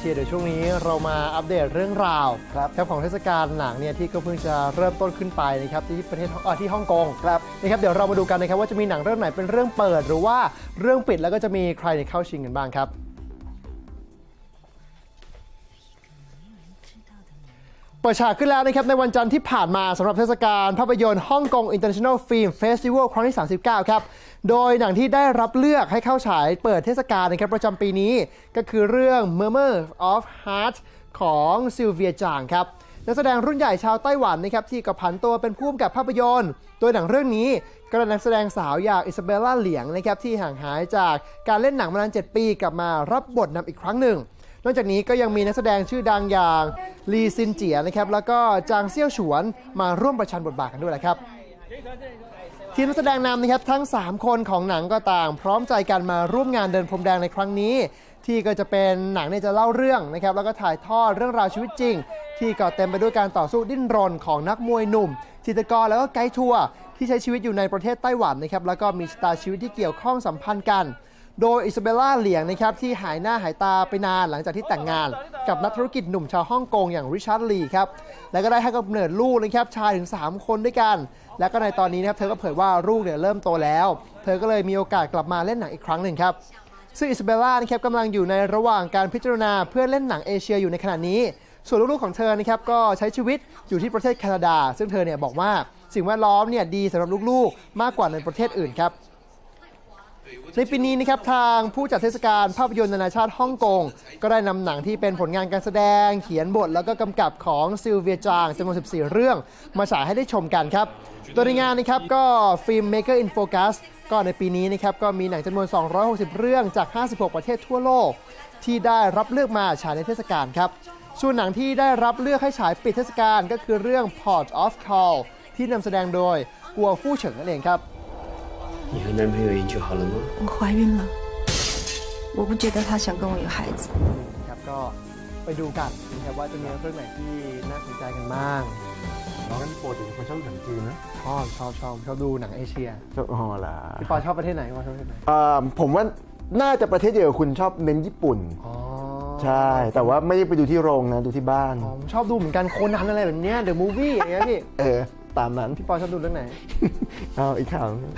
ายเอเชียเดี๋ยวช่วงนี้เรามาอัปเดตเรื่องราวครับครับของเทศกาลหนังเนี่ยที่ก็เพิ่งจะเริ่มต้นขึ้นไปนะครับที่ประเทศเอ่อที่ฮ่องกงครับนะครับเดี๋ยวเรามาดูกันนะครับว่าจะมีหนังเรื่องไหนเป็นเรื่องเปิด หรือว่าเรื่องปิดแล้วก็จะมีใครเนี่ยเข้าชิงกันบ้างครับ เปิดฉากขึ้นแล้วนะครับ ในวันจันทร์ที่ผ่านมาสำหรับเทศกาลภาพยนตร์ฮ่องกง International Film Festival ครั้งที่ 39 ครับ โดยหนังที่ได้รับเลือกให้เข้าฉายเปิดเทศกาลนะครับประจำปีนี้ ก็คือเรื่อง Murmur of Heart ของซิลเวียจางครับนักแสดงรุ่นใหญ่ชาวไต้หวันนะครับที่ก็ผันตัวเป็นผู้กำกับภาพยนตร์โดยหนังเรื่องนี้ก็ได้นักแสดงสาวอย่างอิซาเบลล่าเหลียงนะครับที่ห่างหายจากการเล่นหนังมานาน 7 ปีกลับมารับบทนำอีกครั้งหนึ่ง นอกจากนี้ก็ยังมีนักแสดงชื่อดังอย่างลีซินเจียนะครับแล้วก็จางเซี่ยวฉวนมาร่วมประชันบทบาทกันด้วยแหละครับทีมนักแสดงนำนะครับทั้ง 3 คนของหนังก็ต่าง พร้อมใจกันมาร่วมงานเดินพรมแดงในครั้งนี้ ที่ก็จะเป็นหนังเนี่ยจะเล่าเรื่องนะครับแล้วก็ถ่ายทอดเรื่องราวชีวิตจริง ที่ก็เต็มไปด้วยการต่อสู้ดิ้นรนของนักมวยหนุ่ม จิตกรแล้วก็ไกด์ทัวร์ที่ใช้ชีวิตอยู่ในประเทศไต้หวันนะครับแล้วก็มีชะตาชีวิตที่เกี่ยวข้องสัมพันธ์กัน โดยอิซาเบลล่าเหลียงนะครับที่หายหน้าหายตาไปนานหลังจากที่แต่งงาน กับนักธุรกิจหนุ่มชาวฮ่องกงอย่างริชาร์ดลีครับแล้วก็ได้ให้กำเนิดลูกนะครับชายถึง 3 คนด้วยกัน แล้วก็ในตอนนี้นะครับเธอก็เผยว่าลูกเนี่ยเริ่มโตแล้ว เธอก็เลยมีโอกาสกลับมาเล่นหนังอีกครั้งหนึ่งครับซึ่งอิซาเบลล่านะครับกำลังอยู่ในระหว่างการพิจารณาเพื่อเล่นหนังเอเชียอยู่ในขณะนี้ ส่วนลูกๆของเธอนะครับก็ใช้ชีวิตอยู่ที่ประเทศแคนาดา ซึ่งเธอเนี่ยบอกว่าสิ่งแวดล้อมเนี่ยดีสำหรับลูกๆ มากกว่าในประเทศอื่นครับ ในปีนี้นะครับทางผู้จัดเทศกาลภาพยนตร์นานาชาติฮ่องกง ก็ได้นำหนังที่เป็นผลงานการแสดง เขียนบทแล้วก็กำกับของซิลเวียจางจำนวน 14 เรื่อง มาฉายให้ได้ชมกันครับ โดยในงานนะครับก็ฟิล์ม Maker in Focus ก็ในปีนี้นะครับก็มีหนังจำนวน 260 เรื่องจาก 56 ประเทศทั่วโลก ที่ได้รับเลือกมาฉายในเทศกาลครับส่วนหนังที่ได้รับเลือกให้ฉายปิดเทศกาลก็คือเรื่อง Port of Call ที่นำแสดงโดยกัวฟู่เฉิงนั่นเองครับ 你和男朋友已经好了吗？我怀孕了，我不觉得他想跟我有孩子。 ครับก็ไปดูกันนะครับว่าจะมีเรื่องไหนที่น่าสนใจกันบ้าง งั้นปกติเป็นคนชอบหนังจีนนะ ชอบชอบชอบชอบดูหนังเอเชีย ชอบอ๋อล่ะ พี่ปอชอบประเทศไหนพี่ปอชอบประเทศไหน เอ่อผมว่าน่าจะประเทศเดียวกับคุณชอบเน้นญี่ปุ่น อ๋อ ใช่ แต่ว่าไม่ได้ไปดูที่โรงนะ ดูที่บ้าน อ๋อผมชอบดูเหมือนกันโคนันอะไรแบบเนี้ยเดอะมูฟวี่อย่างเงี้ยพี่ เออ ตามนั้น พี่ปอชอบดูเรื่องไหน เอาอีกข่าว